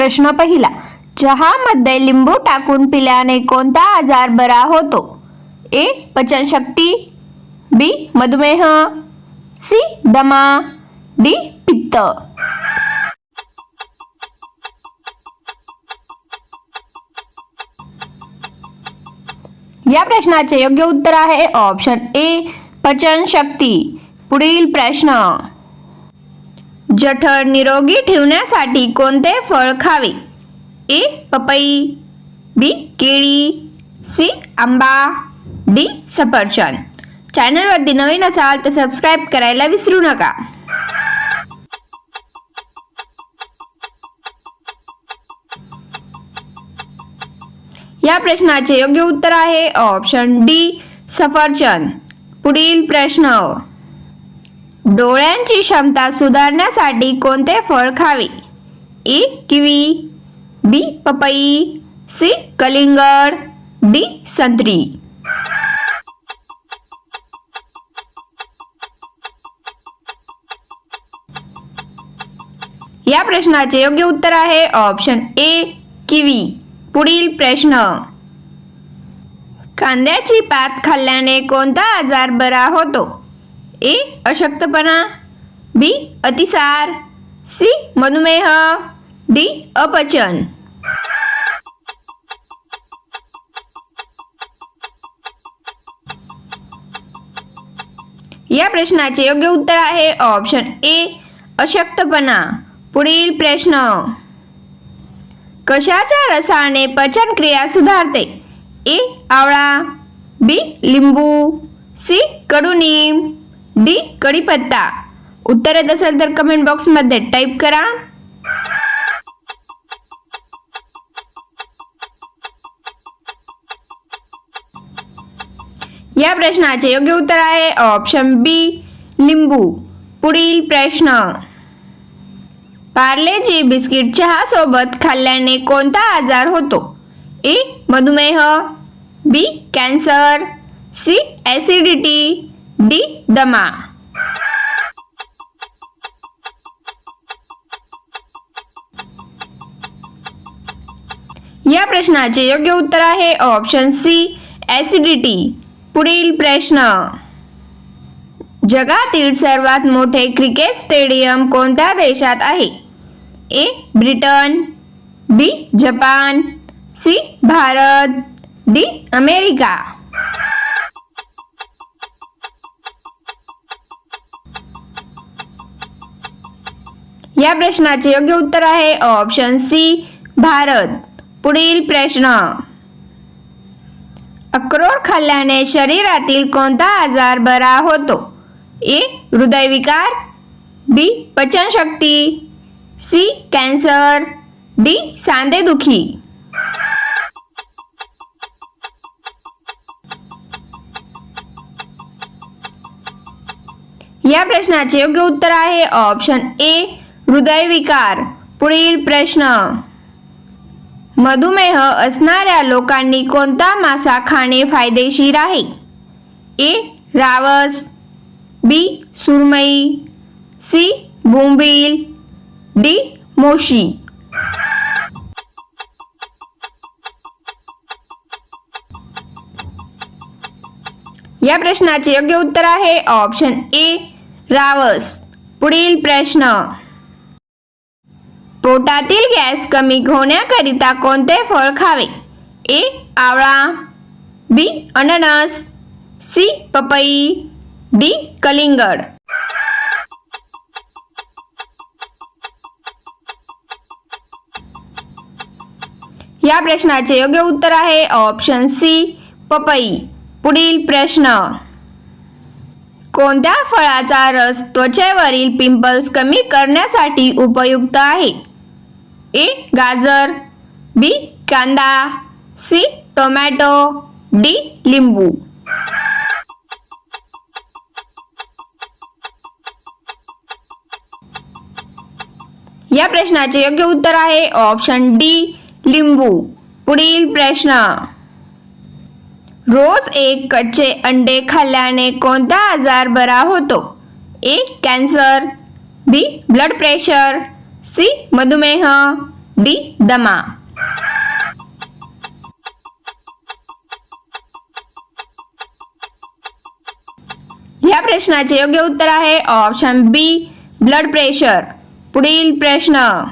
प्रश्न पहिला चहामध्ये लिंबू टाकून पिल्याने कोणता आजार बरा होतो? ए पचनशक्ती बी मधुमेह सी दमा डी पित्त. या प्रश्नाचे योग्य उत्तर आहे ऑप्शन ए पचनशक्ती. पुढील प्रश्न. जठर निरोगी ठेवण्यासाठी कोणते फळ खावे? ए पपई बी केळी सी आंबा डी सफरचंद. चॅनलवरती नवीन असाल तर सबस्क्राईब करायला विसरू नका. या प्रश्नाचे योग्य उत्तर आहे ऑप्शन डी सफरचंद. पुढील प्रश्न. डोळ्यांची क्षमता सुधारण्यासाठी कोणते फळ खावे? ए किवी बी पपई सी कलिंगड डी संत्री. या प्रश्नाचे योग्य उत्तर आहे ऑप्शन ए किवी. पुढील प्रश्न. कांद्याची पात खाल्ल्याने कोणता आजार बरा होतो? ए अशक्तपणा. बी अतिसार. सी मधुमेह डी अपचन. या प्रश्नाचे योग्य उत्तर आहे ऑप्शन ए अशक्तपणा. पुढील प्रश्न. कशाच्या रसाने पचन क्रिया सुधारते? ए आवळा. बी लिंबू. सी कडुनिंब डी कढीपत्ता. उत्तर येत असेल तर कमेंट बॉक्समध्ये टाईप करा. या प्रश्नाचे योग्य उत्तर आहे ऑप्शन बी लिंबू. पुढील प्रश्न. पार्लेजी बिस्किट चहा सोबत खाल्ल्याने कोणता आजार होतो? ए मधुमेह. B cancer. C acidity. D दमा. या प्रश्नाचे योग्य उत्तर आहे ऑप्शन सी ॲसिडिटी पुढील प्रश्न. जगातील सर्वात मोठे क्रिकेट स्टेडियम कोणत्या देशात आहे? A Britain B Japan C Bharat D America. या प्रश्नाचे योग्य उत्तर आहे ऑप्शन सी भारत. पुढील प्रश्न. अक्रोड खाल्ल्याने शरीरातील कोणता आजार बरा होतो? ए हृदयविकार बी पचनशक्ती सी कॅन्सर डी सांधेदुखी. या प्रश्नाचे योग्य उत्तर आहे ऑप्शन ए हृदयविकार पुढील प्रश्न. मधुमेह असणाऱ्या लोकांनी कोणता मासा खाणे फायदेशीर आहे? ए. रावस बी. सुरमई सी. बोंबील डी. मोशी. या प्रश्नाचे योग्य उत्तर आहे ऑप्शन ए. रावस. पुढील प्रश्न. पोटातील गॅस कमी होण्याकरिता कोणते फळ खावे? ए आवळा बी अननस सी पपई डी कलिंगड. या प्रश्नाचे योग्य उत्तर आहे ऑप्शन सी पपई. पुढील प्रश्न. कोणत्या फळाचा रस त्वचेवरील पिंपल्स कमी करण्यासाठी उपयुक्त आहे? ए गाजर बी कांदा सी टोमॅटो डी लिंबू. या प्रश्नाचे योग्य उत्तर आहे ऑप्शन डी लिंबू. पुढील प्रश्न. रोज एक कच्चे अंडे खाल्ल्याने कोणता आजार बरा होतो? A cancer B blood pressure C मधुमेह. डी दमा. या प्रश्नाचे योग्य उत्तर आहे ऑप्शन बी ब्लड प्रेशर. पुढील प्रश्न.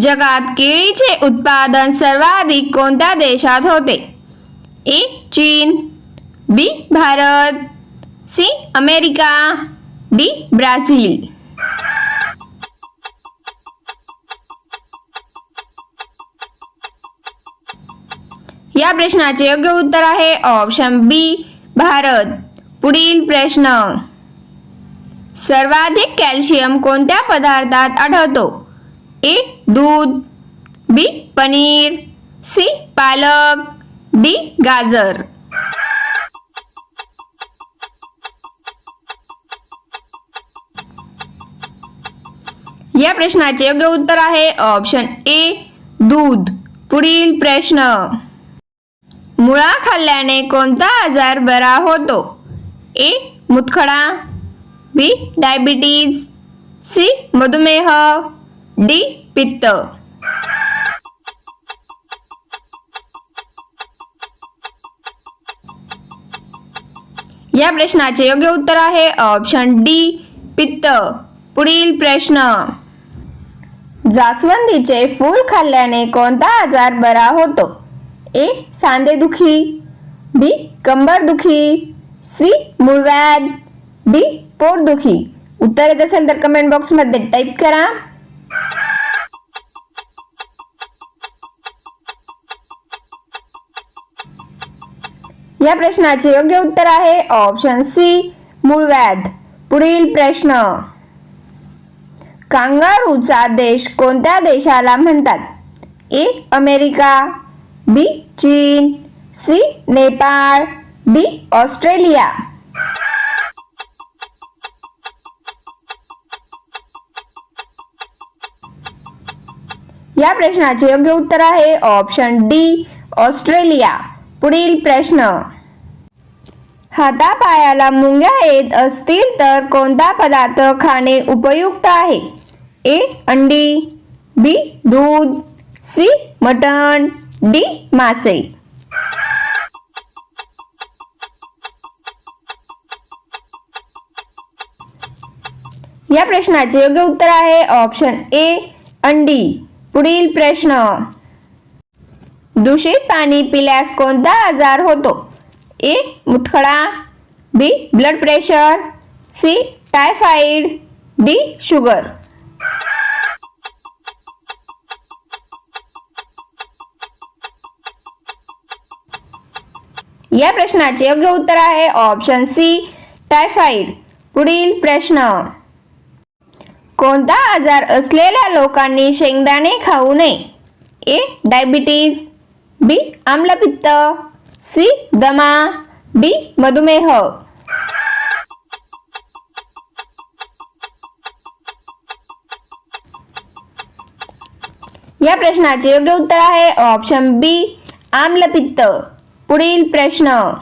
जगात केळीचे उत्पादन सर्वाधिक कोणत्या देशात होते? ए चीन. B Bharat. C America. D Brazil. या प्रश्नाचे योग्य उत्तर आहे ऑप्शन बी भारत. पुढील प्रश्न. सर्वाधिक कॅल्शियम कोणत्या पदार्थात आढळतो? ए दूध बी पनीर सी पालक डी गाजर. या प्रश्नाचे योग्य उत्तर आहे ऑप्शन ए दूध. पुढील प्रश्न. मुळा खाल्ल्याने कोणता आजार बरा होतो? ए. मुतखडा. बी. डायबिटीज. सी. मधुमेह. डी. पित्त. या प्रश्नाचे योग्य उत्तर आहे ऑप्शन डी पित्त. पुढील प्रश्न. जास्वंदीचे फूल खाल्ल्याने कोणता आजार बरा होतो? ए सांधेदुखी बी कंबरदुखी सी मूळव्याध डी पोटदुखी उत्तर येत असेल तर कमेंट बॉक्समध्ये टाईप करा. या प्रश्नाचे योग्य उत्तर आहे ऑप्शन सी मूळव्याध पुढील प्रश्न. कांगारूचा देश कोणत्या देशाला म्हणतात? A America. बी चीन सी नेपाळ डी ऑस्ट्रेलिया. या प्रश्नाचे योग्य उत्तर आहे ऑप्शन डी ऑस्ट्रेलिया. पुढील प्रश्न. हातापायाला मुंग्या येत असतील तर कोणता पदार्थ खाणे उपयुक्त आहे? ए अंडी बी दूध सी मटण. डी मासे. या प्रश्नाचे योग्य उत्तर आहे ऑप्शन ए अंडी पुढील प्रश्न. दूषित पाणी पिल्यास कोणता आजार होतो? A. मुतखडा B. Blood pressure C. Typhoid D. Sugar. या प्रश्नाचे योग्य उत्तर आहे ऑप्शन सी टायफाईड पुढील प्रश्न. कोणता आजार असलेल्या लोकांनी शेंगदाणे खाऊ नये? ए डायबिटीज बी आम्लपित्त सी दमा डी मधुमेह. या प्रश्नाचे योग्य उत्तर आहे ऑप्शन बी आम्लपित्त. पुढील प्रश्न.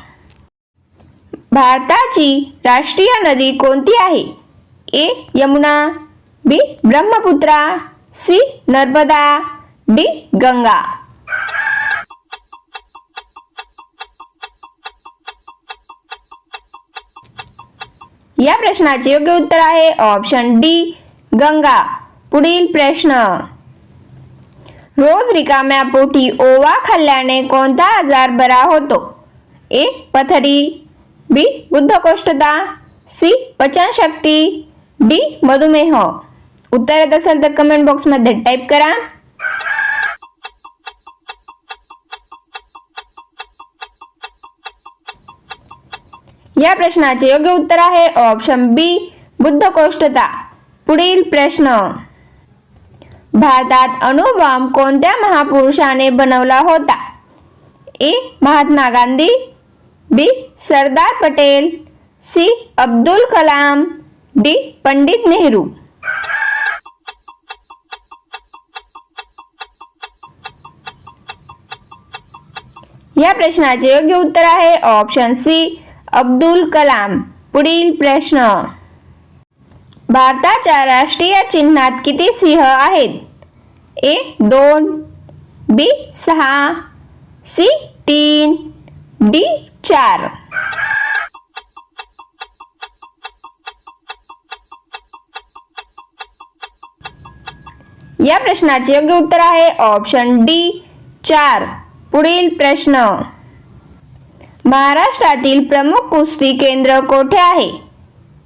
भारताची राष्ट्रीय नदी कोणती आहे? A. Yamuna B. Brahmaputra C. Narmada D. Ganga. या प्रश्नाचे योग्य उत्तर आहे ऑप्शन डी गंगा. पुढील प्रश्न. रोज रिकाम्या पोटी ओवा खाल्ल्याने कोणता आजार बरा होतो? ए. पथरी बी. बुद्धकोष्ठता सी. पचनशक्ती डी. मधुमेह. उत्तर येत असेल तर कमेंट बॉक्समध्ये टाईप करा. या प्रश्नाचे योग्य उत्तर आहे ऑप्शन बी बुद्धकोष्ठता. पुढील प्रश्न. भारतात अणुबॉम्ब कोणत्या महापुरुषाने बनवला होता? A. Mahatma Gandhi B. Sardar Patel C. Abdul Kalam D. Pandit Nehru. या प्रश्नाचे योग्य उत्तर आहे ऑप्शन सी अब्दुल कलाम. पुढील प्रश्न. भारताच्या राष्ट्रीय चिन्हात किती सिंह आहेत? ए दोन बी सहा सी तीन डी चार. या प्रश्नाचे योग्य उत्तर आहे ऑप्शन डी चार. पुढील प्रश्न. महाराष्ट्रातील प्रमुख कुस्ती केंद्र कोठे आहे?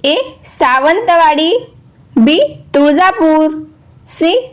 A Sawantwadi B Tuljapur C